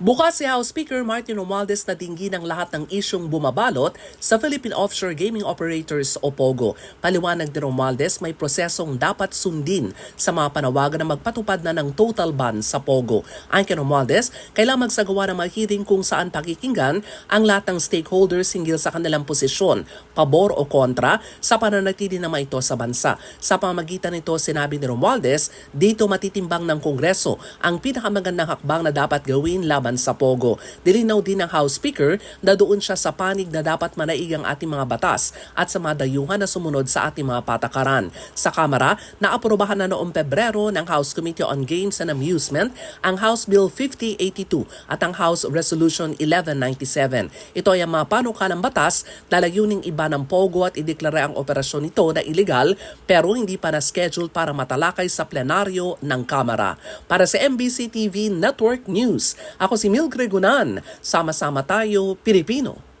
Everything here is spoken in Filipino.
Bukas si House Speaker Martin Romualdez na tinggi ng lahat ng isyong bumabalot sa Philippine Offshore Gaming Operators o POGO. Paliwanag ni Romualdez may prosesong dapat sundin sa mga panawagan na magpatupad na ng total ban sa POGO. Ayon kay Romualdez, kailangan magsagawa ng mga hearing kung saan pakikinggan ang lahat ng stakeholders hinggil sa kanilang posisyon, pabor o kontra sa pananatili na ito sa bansa. Sa pamamagitan nito, sinabi ni Romualdez, dito matitimbang ng Kongreso ang pinakamagandang hakbang na dapat gawin laban sa Pogo. Dilinaw din ng House Speaker na doon siya sa panig na dapat manaig ang ating mga batas at sa mga dayuhan na sumunod sa ating mga patakaran. Sa Kamara, naaprobahan na noong Pebrero ng House Committee on Games and Amusement ang House Bill 5082 at ang House Resolution 1197. Ito ay ang mga panukalang batas na layuning iba ng Pogo at ideklara ang operasyon nito na illegal pero hindi pa na-schedule para matalakay sa plenaryo ng Kamara. Para sa MBC TV Network News, ako si Mil Gregunan. Sama-sama tayo, Pilipino.